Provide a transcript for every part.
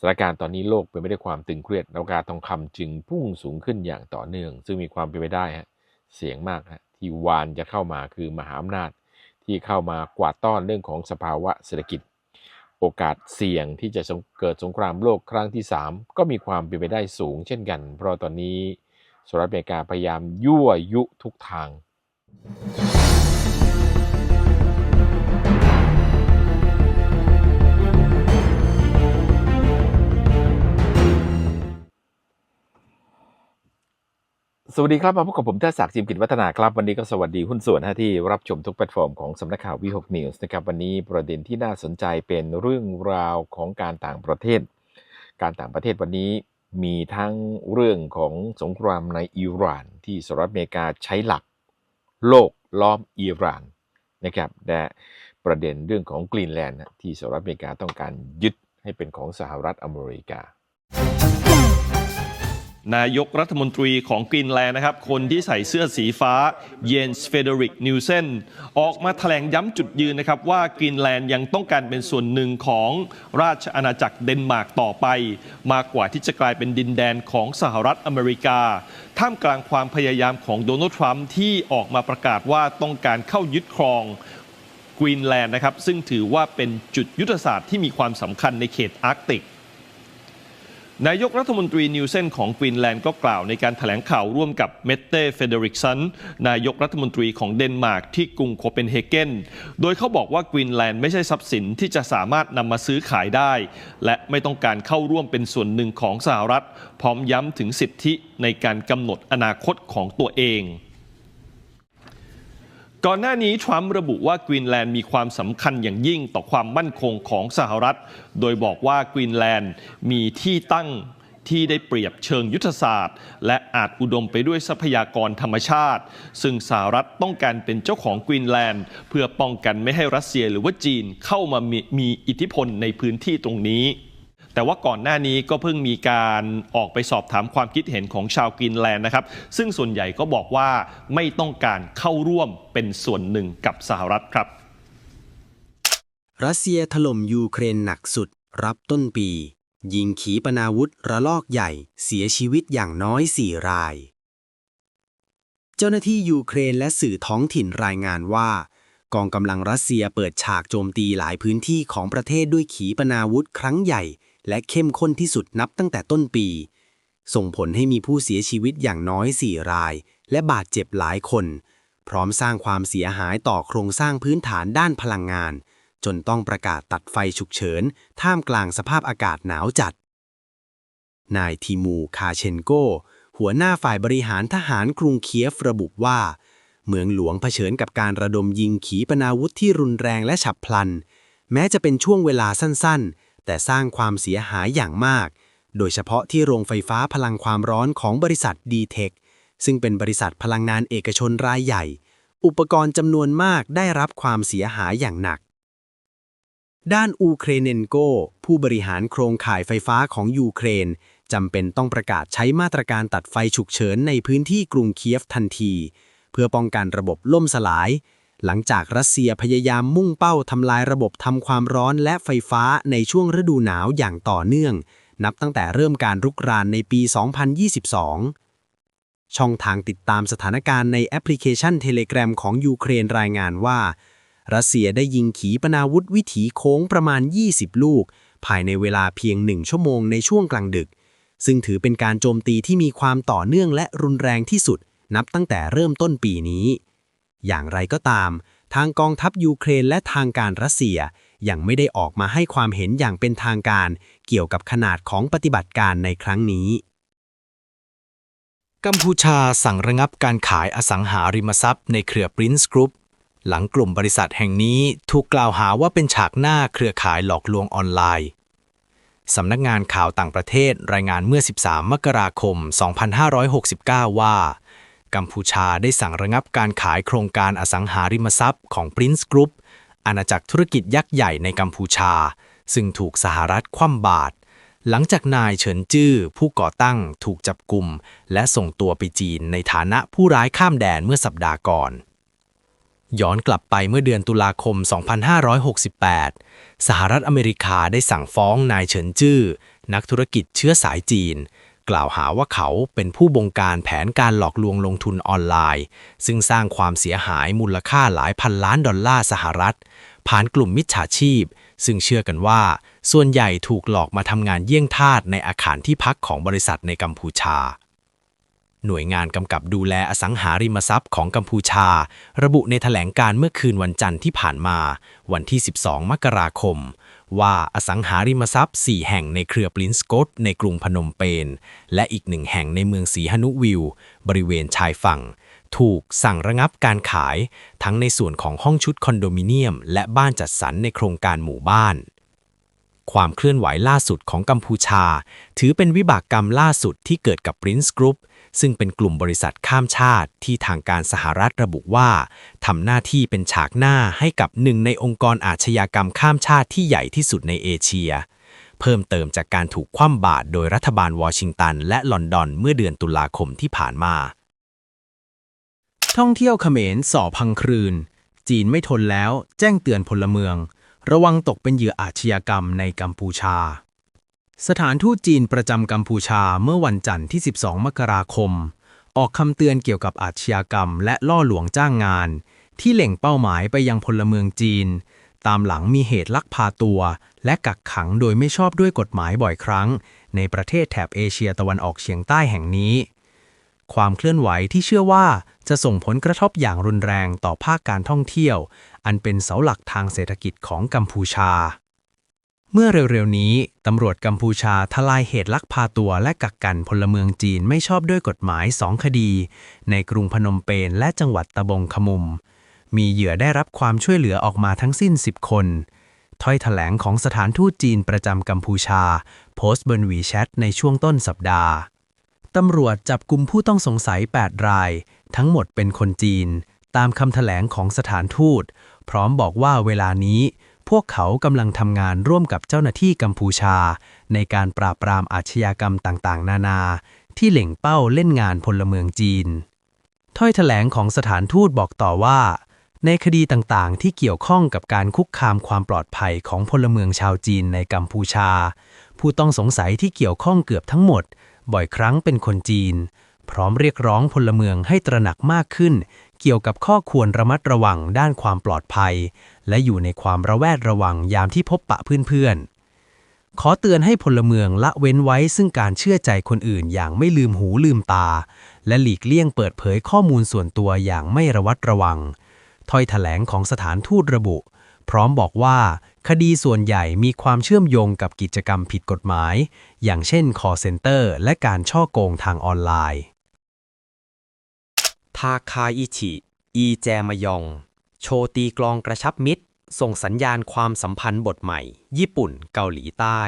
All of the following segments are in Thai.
สถานการณ์ตอนนี้โลกเป็นไปด้วยความตึงเครียดราคาทองคำจึงพุ่งสูงขึ้นอย่างต่อเนื่อง ซึ่งมีความเป็นไปได้ฮะเสี่ยงมากฮะที่วานจะเข้ามาคือมหาอำนาจ ที่เข้ามากวาดต้อนเรื่องของสภาวะเศรษฐกิจ โอกาสเสี่ยงที่จะเกิดสงครามโลกครั้งที่ 3 ก็มีความเป็นไปได้สูงเช่นกัน เพราะตอนนี้สหรัฐอเมริกาพยายามยั่วยุทุกทาง สวัสดีครับ มาพบกับผมเทศศักดิ์จิมกิจวัฒนาครับ วันนี้ก็สวัสดีหุ้นส่วนที่รับชมทุกแพลตฟอร์มของสำนักข่าววีหกนิวส์นะครับวันนี้ประเด็นที่น่าสนใจเป็นเรื่องราวของการต่างประเทศ การต่างประเทศวันนี้มีทั้งเรื่องของสงครามในอิหร่านที่สหรัฐอเมริกาใช้หลัก โลกล้อมอิหร่านนะครับและประเด็นเรื่องของกรีนแลนด์ที่สหรัฐอเมริกาต้องการยึดให้เป็นของสหรัฐอเมริกา นายกรัฐมนตรีของกรีนแลนด์นะครับ คนที่ใส่เสื้อสีฟ้าเยนส์เฟเดริกนิวเซนออกมาแถลงย้ำจุดยืนนะครับ ว่ากรีนแลนด์ยังต้องการเป็นส่วนหนึ่งของราชอาณาจักรเดนมาร์กต่อไป มากกว่าที่จะกลายเป็นดินแดนของสหรัฐอเมริกา ท่ามกลางความพยายามของโดนัลด์ทรัมป์ที่ออกมาประกาศว่าต้องการเข้ายึดครองกรีนแลนด์นะครับซึ่งถือว่าเป็นจุดยุทธศาสตร์ที่มีความสำคัญในเขตอาร์กติก นายกรัฐมนตรีนิวเซนของกรีนแลนด์ก็กล่าวในการถแถลงข่าวร่วมกับเมตเต้เฟเดริกสันนายกรัฐมนตรีของเดนมาร์กที่กรุงโคเปนเฮเกนโดยเขาบอกว่ากรีนแลนด์ไม่ใช่ทรัพย์สินที่จะสามารถนำมาซื้อขายได้ และไม่ต้องการเข้าร่วมเป็นส่วนหนึ่งของสหรัฐ พร้อมย้ำถึงสิทธิในการกำหนดอนาคตของตัวเอง ก่อนหน้านี้ทรัมป์ระบุว่ากรีนแลนด์มีความสำคัญอย่างยิ่งต่อความมั่นคงของสหรัฐ โดยบอกว่ากรีนแลนด์มีที่ตั้งที่ได้เปรียบเชิงยุทธศาสตร์ และอาจอุดมไปด้วยทรัพยากรธรรมชาติ ซึ่งสหรัฐต้องการเป็นเจ้าของกรีนแลนด์ เพื่อป้องกันไม่ให้รัสเซียหรือว่าจีนเข้ามามีมีอิทธิพลในพื้นที่ตรงนี้ แต่ว่าก่อนหน้านี้ก็เพิ่งมีการออกไปสอบถามความคิดเห็นของชาวกรีนแลนด์นะครับ ซึ่งส่วนใหญ่ก็บอกว่าไม่ต้องการเข้าร่วมเป็นส่วนหนึ่งกับสหรัฐครับ รัสเซียถล่มยูเครนหนักสุด รับต้นปี ยิงขีปนาวุธระลอกใหญ่ เสียชีวิตอย่างน้อยสี่ราย เจ้าหน้าที่ยูเครนและสื่อท้องถิ่นรายงานว่ากองกำลังรัสเซียเปิดฉากโจมตีหลายพื้นที่ของประเทศด้วยขีปนาวุธครั้งใหญ่ และเข้มข้นที่สุดนับตั้งแต่ต้นปี ส่งผลให้มีผู้เสียชีวิตอย่างน้อยสี่ราย และบาดเจ็บหลายคน พร้อมสร้างความเสียหายต่อโครงสร้างพื้นฐานด้านพลังงาน จนต้องประกาศตัดไฟฉุกเฉิน ท่ามกลางสภาพอากาศหนาวจัด นายทีมูคาเชนโก หัวหน้าฝ่ายบริหารทหารกรุงเคียฟระบุว่า เมืองหลวงเผชิญกับการระดมยิงขีปนาวุธที่รุนแรงและฉับพลัน แม้จะเป็นช่วงเวลาสั้นๆ แต่สร้างความเสียหายอย่างมาก โดยเฉพาะที่โรงไฟฟ้าพลังความร้อนของบริษัทดีเทคซึ่งเป็นบริษัทพลังงานเอกชนรายใหญ่ อุปกรณ์จำนวนมากได้รับความเสียหายอย่างหนัก ด้านอูเครเนนโก ผู้บริหารโครงข่ายไฟฟ้าของยูเครนจำเป็นต้องประกาศใช้มาตรการตัดไฟฉุกเฉินในพื้นที่กรุงเคียฟทันที เพื่อป้องกันระบบล่มสลาย หลังจากรัสเซียพยายามมุ่งเป้าทำลายระบบทำความร้อนและไฟฟ้าในช่วงฤดูหนาวอย่างต่อเนื่อง นับตั้งแต่เริ่มการรุกรานในปี 2022 ช่องทางติดตามสถานการณ์ในแอปพลิเคชันเทเล gram ของยูเครนรายงานว่า รัสเซียได้ยิงขีปนาวุธวิถีโค้งประมาณ 20 ลูก ภายในเวลาเพียงหนึ่งชั่วโมงในช่วงกลางดึก ซึ่งถือเป็นการโจมตีที่มีความต่อเนื่องและรุนแรงที่สุด นับตั้งแต่เริ่มต้นปีนี้ อย่างไรก็ตาม ทางกองทัพยูเครนและทางการรัสเซีย ยังไม่ได้ออกมาให้ความเห็นอย่างเป็นทางการ เกี่ยวกับขนาดของปฏิบัติการในครั้งนี้ กัมพูชาสั่งระงับการขายอสังหาริมทรัพย์ในเครือ Prince Group หลังกลุ่มบริษัทแห่งนี้ถูกกล่าวหาว่าเป็นฉากหน้าเครือข่ายหลอกลวงออนไลน์ สำนักงานข่าวต่างประเทศรายงานเมื่อ 13 มกราคม 2569 ว่า กัมพูชาได้สั่งระงับการขายโครงการอสังหาริมทรัพย์ของ Prince Group อาณาจักรธุรกิจยักษ์ใหญ่ในกัมพูชา ซึ่งถูกสหรัฐคว่ำบาตรหลังจากนายเฉินจื้อผู้ก่อตั้งถูกจับกลุ่ม และส่งตัวไปจีนในฐานะผู้ร้ายข้ามแดนเมื่อสัปดาห์ก่อน ย้อนกลับไปเมื่อเดือนตุลาคม 2568 สหรัฐอเมริกาได้สั่งฟ้องนายเฉินจื้อนักธุรกิจเชื้อสายจีน กล่าวหาว่าเขาเป็นผู้บงการแผนการหลอกลวงลงทุนออนไลน์ ซึ่งสร้างความเสียหายมูลค่าหลายพันล้านดอลลาร์สหรัฐ ผ่านกลุ่มมิจฉาชีพ ซึ่งเชื่อกันว่า ส่วนใหญ่ถูกหลอกมาทำงานเยี่ยงทาสในอาคารที่พักของบริษัทในกัมพูชา หน่วยงานกำกับดูแลอสังหาริมทรัพย์ของกัมพูชา ระบุในแถลงการเมื่อคืนวันจันทร์ที่ผ่านมา วันที่ 12 มกราคม ว่าอสังหาริมทรัพย์ 4 แห่งในเครือปรินสโกตในกรุงพนมเปญและอีกหนึ่งแห่งในเมืองสีหนุวิว บริเวณชายฝั่ง ถูกสั่งระงับการขาย ทั้งในส่วนของห้องชุดคอนโดมิเนียม และบ้านจัดสรรในโครงการหมู่บ้านความเคลื่อนไหวล่าสุดของกัมพูชา ถือเป็นวิบากกรรมล่าสุดที่เกิดกับ Prince Group ซึ่งเป็นกลุ่มบริษัทข้ามชาติที่ทางการสหรัฐระบุว่าทำหน้าที่เป็นฉากหน้าให้กับหนึ่งในองค์กรอาชญากรรมข้ามชาติที่ใหญ่ที่สุดในเอเชีย เพิ่มเติมจากการถูกคว่ำบาตรโดยรัฐบาลวอชิงตัน และลอนดอนเมื่อเดือนตุลาคมที่ผ่านมา ท่องเที่ยวเขมรส่อพังครืน จีนไม่ทนแล้ว แจ้งเตือนพลเมือง ระวังตกเป็นเหยื่ออาชญากรรมในกัมพูชา สถานทูตจีนประจำกัมพูชาเมื่อวันจันทร์ที่ 12 มกราคม ออกคำเตือนเกี่ยวกับอาชญากรรมและล่อลวงจ้างงาน ที่เล็งเป้าหมายไปยังพลเมืองจีน ตามหลังมีเหตุลักพาตัว และกักขังโดยไม่ชอบด้วยกฎหมายบ่อยครั้ง ในประเทศแถบเอเชียตะวันออกเฉียงใต้แห่งนี้ ความเคลื่อนไหวที่เชื่อว่าจะส่งผลกระทบอย่างรุนแรงต่อภาคการท่องเที่ยว อันเป็นเสาหลักทางเศรษฐกิจของกัมพูชา เมื่อเร็วๆนี้ ตำรวจกัมพูชาทลายเหตุลักพาตัวและกักกันพลเมืองจีนไม่ชอบด้วยกฎหมายสองคดี ในกรุงพนมเปญและจังหวัดตะบงขมุม มีเหยื่อได้รับความช่วยเหลือออกมาทั้งสิ้น 10 คน ถ้อยแถลงของสถานทูตจีนประจำกัมพูชา โพสต์บนวีแชทในช่วงต้นสัปดาห์ ตำรวจจับกลุ่มผู้ต้องสงสัย 8 ราย ทั้งหมดเป็นคนจีน ตามคำแถลงของสถานทูต พร้อมบอกว่าเวลานี้ พวกเขากำลังทำงานร่วมกับเจ้าหน้าที่กัมพูชา ในการปราบปรามอาชญากรรมต่างๆ นานา ที่เหล่งเป้าเล่นงานพลเมืองจีน ถ้อยแถลงของสถานทูตบอกต่อว่า ในคดีต่างๆ ที่เกี่ยวข้องกับการคุกคามความปลอดภัยของพลเมืองชาวจีนในกัมพูชา ผู้ต้องสงสัยที่เกี่ยวข้องเกือบทั้งหมด บ่อยครั้งเป็นคนจีน พร้อมเรียกร้องพลเมืองให้ตระหนักมากขึ้น เกี่ยวกับข้อควรระมัดระวังด้านความปลอดภัย และอยู่ในความระแวดระวังยามที่พบปะเพื่อนๆ ขอเตือนให้พลเมืองละเว้นไว้ซึ่งการเชื่อใจคนอื่นอย่างไม่ลืมหูลืมตา และหลีกเลี่ยงเปิดเผยข้อมูลส่วนตัวอย่างไม่ระวัดระวัง ถ้อยแถลงของสถานทูตระบุ พร้อมบอกว่าคดีส่วนใหญ่มีความเชื่อมโยงกับกิจกรรมผิดกฎหมาย อย่างเช่น call center และการช่อโกงทางออนไลน์ ทาคาอิชิ อีแจมยอง โชตีกลองกระชับมิตร ส่งสัญญาณความสัมพันธ์บทใหม่ ญี่ปุ่นเกาหลีใต้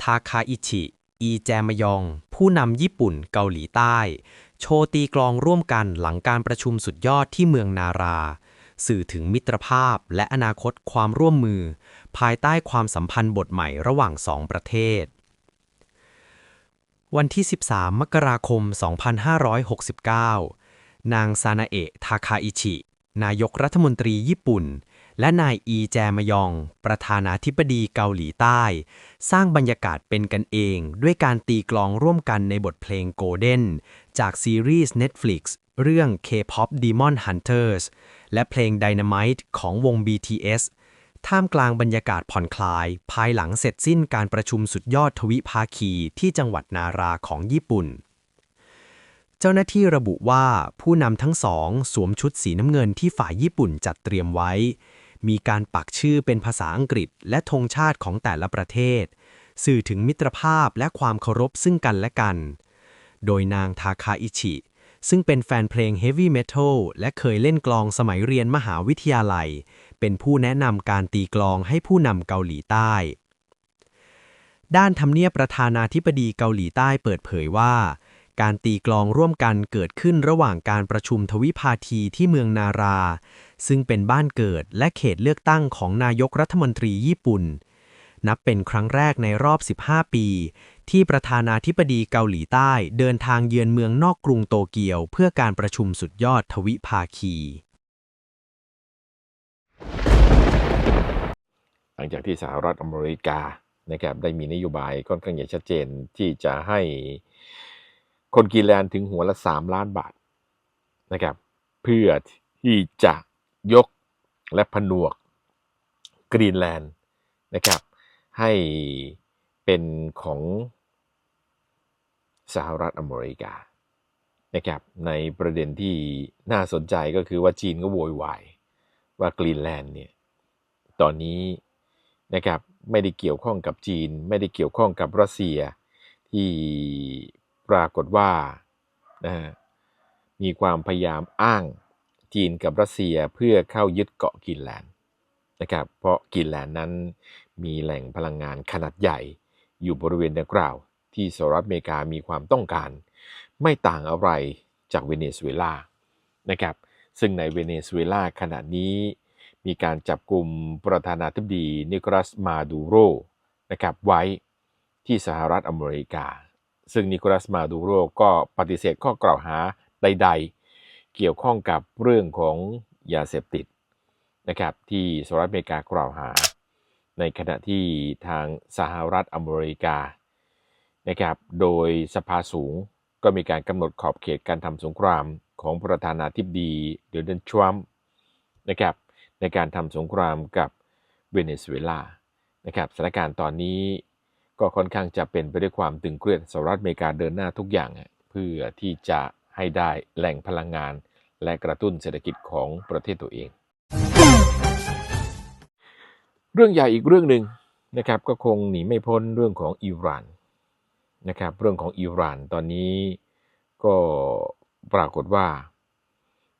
ทาคาอิชิ อีแจมยอง ผู้นำญี่ปุ่นเกาหลีใต้ โชตีกลองร่วมกันหลังการประชุมสุดยอดที่เมืองนารา สื่อถึงมิตรภาพและอนาคตความร่วมมือ ภายใต้ความสัมพันธ์บทใหม่ระหว่างสองประเทศวันที่ 13 มกราคม 2569 นางซานาเอะทาคาอิชิ นายกรัฐมนตรีญี่ปุ่น และนายอีแจมยอง ประธานาธิบดีเกาหลีใต้ สร้างบรรยากาศเป็นกันเอง ด้วยการตีกลองร่วมกันในบทเพลง Golden จากซีรีส์ Netflix เรื่อง K-pop Demon Hunters และเพลง Dynamite ของวง BTS ท่ามกลางบรรยากาศผ่อนคลาย ภายหลังเสร็จสิ้นการประชุมสุดยอดทวิภาคีที่จังหวัดนาราของญี่ปุ่น เจ้าหน้าที่ระบุว่าผู้นำทั้งสองสวมชุดสีน้ำเงินที่ฝ่ายญี่ปุ่นจัดเตรียมไว้ มีการปักชื่อเป็นภาษาอังกฤษและธงชาติของแต่ละประเทศ สื่อถึงมิตรภาพและความเคารพซึ่งกันและกัน โดยนางทาคาอิชิ ซึ่งเป็นแฟนเพลงเฮฟวี่เมทัลและเคยเล่นกลองสมัยเรียนมหาวิทยาลัย เป็นผู้แนะนำการตีกลองให้ผู้นำเกาหลีใต้ ด้านทำเนียบประธานาธิบดีเกาหลีใต้เปิดเผยว่า การตีกลองร่วมกันเกิดขึ้นระหว่างการประชุมทวิภาคีที่เมืองนารา ซึ่งเป็นบ้านเกิดและเขตเลือกตั้งของนายกรัฐมนตรีญี่ปุ่น นับเป็นครั้งแรกในรอบ 15 ปี ที่ประธานาธิบดีเกาหลีใต้เดินทางเยือนเมืองนอกกรุงโตเกียว เพื่อการประชุมสุดยอดทวิภาคีหลังจากที่สหรัฐอเมริกานะครับได้มีนโยบายค่อนข้างอย่างชัดเจนที่จะให้ คนกรีนแลนด์ถึงหัวละ 3 ล้านบาทนะครับ เพื่อที่จะยกและผนวกกรีนแลนด์นะครับ ให้เป็นของสหรัฐอเมริกานะครับในประเด็นที่น่าสนใจก็คือว่าจีนก็โวยวายว่ากรีนแลนด์เนี่ยตอนนี้นะครับไม่ได้เกี่ยวข้องกับจีน ไม่ได้เกี่ยวข้องกับรัสเซียที่ ปรากฏว่านะฮะมีความพยายามอ้างจีนกับรัสเซียเพื่อเข้ายึดเกาะกรีนแลนด์นะครับเพราะกรีนแลนด์นั้นมีแหล่งพลังงานขนาดใหญ่อยู่บริเวณดังกล่าว ที่สหรัฐอเมริกามีความต้องการ ไม่ต่างอะไรจากเวเนซุเอลานะครับซึ่งในเวเนซุเอลาขณะนี้มีการจับกลุ่มประธานาธิบดีนิโคลัสมาดูโรนะครับไว้ที่สหรัฐอเมริกา ซึ่งนิโคลัสมาดูโรก็ปฏิเสธข้อกล่าวหาใด ๆ เกี่ยวข้องกับเรื่องของยาเสพติดนะครับที่สหรัฐอเมริกากล่าวหา ในขณะที่ทางสหรัฐอเมริกานะครับโดยสภาสูงก็มีการกำหนดขอบเขตการทำสงครามของประธานาธิบดีโดนัลด์ทรัมป์นะครับในการทำสงครามกับเวเนซุเอลานะครับสถานการณ์ตอนนี้ ก็ค่อนข้างจะเป็นไปด้วยความตึงเครียดสหรัฐอเมริกาเดินหน้าทุกอย่าง เพื่อที่จะให้ได้แหล่งพลังงาน และกระตุ้นเศรษฐกิจของประเทศตัวเอง เรื่องใหญ่อีกเรื่องหนึ่งนะครับก็คงหนีไม่พ้นเรื่องของอิหร่านนะครับเรื่องของอิหร่านตอนนี้ก็ปรากฏว่า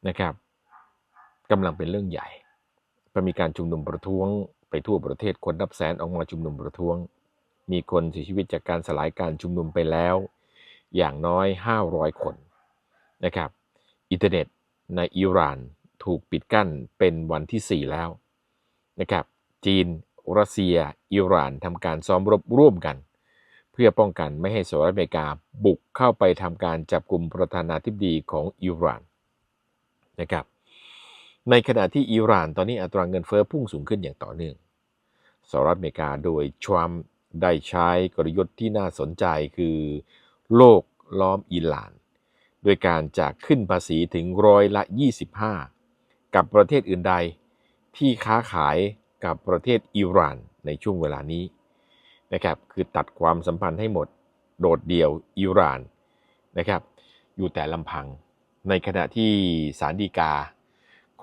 นะครับกำลังเป็นเรื่องใหญ่พอมีการชุมนุมประท้วงไปทั่วประเทศคนนับแสนออกมาชุมนุมประท้วง มีคนเสียชีวิตจากการสลายการชุมนุมไปแล้ว อย่างน้อย 500 คนนะครับ อินเทอร์เน็ตในอิหร่านถูกปิดกั้นเป็นวันที่ 4 แล้วนะครับ จีน รัสเซีย อิหร่านทำการซ้อมรบร่วมกัน เพื่อป้องกันไม่ให้สหรัฐอเมริกาบุกเข้าไปทำการจับกลุ่มประธานาธิบดีของอิหร่านนะครับ ในขณะที่อิหร่านตอนนี้อัตราเงินเฟ้อพุ่งสูงขึ้นอย่างต่อเนื่องสหรัฐอเมริกาโดยทรัมป์ ได้ใช้กลยุทธ์ที่น่าสนใจคือ โลกล้อมอิหร่าน โดยการจากขึ้นภาษีถึงร้อยละ 25 กับประเทศอื่นใด ที่ค้าขายกับประเทศอิหร่านในช่วงเวลานี้นะครับคือตัดความสัมพันธ์ให้หมดโดดเดี่ยวอิหร่านนะครับอยู่แต่ลำพัง ในขณะที่ศาลฎีกา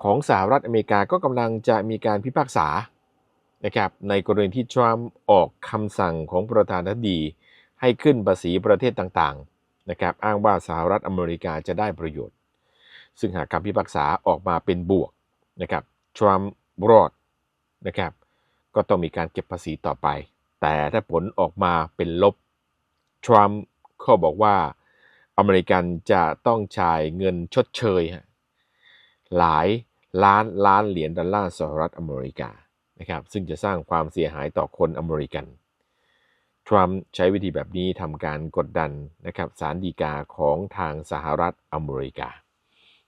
ของสหรัฐอเมริกาก็กำลังจะมีการพิพากษา นะครับในกรณีที่ทรัมป์ออกคำสั่งของประธานาธิบดีให้ขึ้นภาษีประเทศต่างๆนะครับอ้างว่าสหรัฐอเมริกาจะได้ประโยชน์ ซึ่งหากคำพิพากษาออกมาเป็นบวกนะครับทรัมป์รอดนะครับก็ต้องมีการเก็บภาษีต่อไป แต่ถ้าผลออกมาเป็นลบทรัมป์ก็บอกว่าอเมริกันจะต้องจ่ายเงินชดเชย หลายล้านล้านเหรียญดอลลาร์สหรัฐอเมริกา นะครับซึ่งจะสร้างความเสียหายต่อคนอเมริกัน ทรัมป์ใช้วิธีแบบนี้ทำการกดดันนะครับศาลฎีกาของทางสหรัฐอเมริกา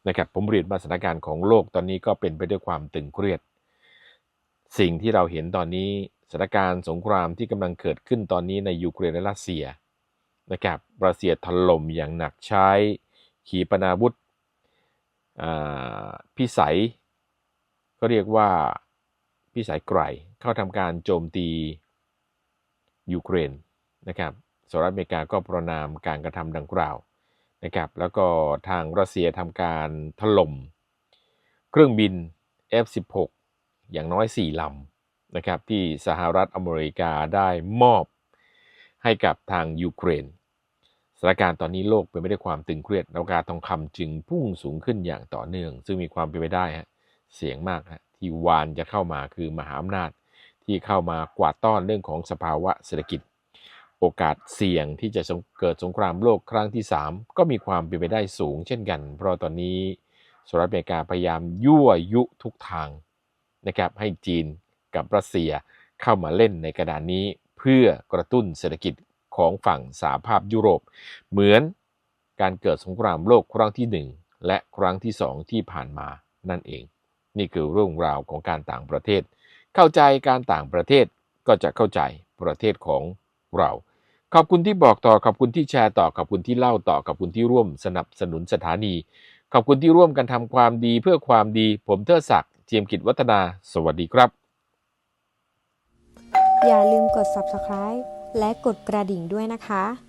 นะครับผมเรียนว่าสถานการณ์ของโลกตอนนี้ก็เป็นไปด้วยความตึงเครียด สิ่งที่เราเห็นตอนนี้สถานการณ์สงครามที่กำลังเกิดขึ้นตอนนี้ในยูเครนและรัสเซียนะครับรัสเซียถล่มอย่างหนักใช้ขีปนาวุธพิสัยก็เรียกว่า พิสัยไกลเข้าทำการโจมตียูเครนนะครับสหรัฐอเมริกาก็ประนามการกระทำดังกล่าวนะครับแล้วก็ทางรัสเซียทำการถล่มเครื่องบิน F16 อย่างน้อย 4 ลำนะครับที่สหรัฐอเมริกาได้มอบให้กับทางยูเครนสถานการณ์ตอนนี้โลกเป็นไปด้วยความตึงเครียดราคาทองคำจึงพุ่งสูงขึ้นอย่างต่อเนื่อง ซึ่งมีความเป็นไปได้ฮะเสียงมากฮะ ที่วานจะเข้ามาคือมหาอำนาจ ที่เข้ามากวาดต้อนเรื่องของสภาวะเศรษฐกิจ โอกาสเสี่ยงที่จะเกิดสงครามโลกครั้งที่ 3 ก็มีความเป็นไปได้สูงเช่นกัน เพราะตอนนี้สหรัฐอเมริกาพยายามยั่วยุทุกทางนะครับให้จีนกับรัสเซียเข้ามาเล่นในกระดานนี้เพื่อกระตุ้นเศรษฐกิจของฝั่งสหภาพยุโรป เหมือนการเกิดสงครามโลกครั้งที่ 1 และครั้งที่ 2 ที่ผ่านมานั่นเอง นี่คือเรื่องราวของการต่างประเทศ เข้าใจการต่างประเทศก็จะเข้าใจประเทศของเรา ขอบคุณที่บอกต่อขอบคุณที่แชร์ต่อขอบคุณที่เล่าต่อขอบคุณที่ร่วมสนับสนุนสถานี ขอบคุณที่ร่วมกันทำความดีเพื่อความดี ผมเทิดศักดิ์เจียมกิจวัฒนา สวัสดีครับ อย่าลืมกด subscribe และกดกระดิ่งด้วยนะคะ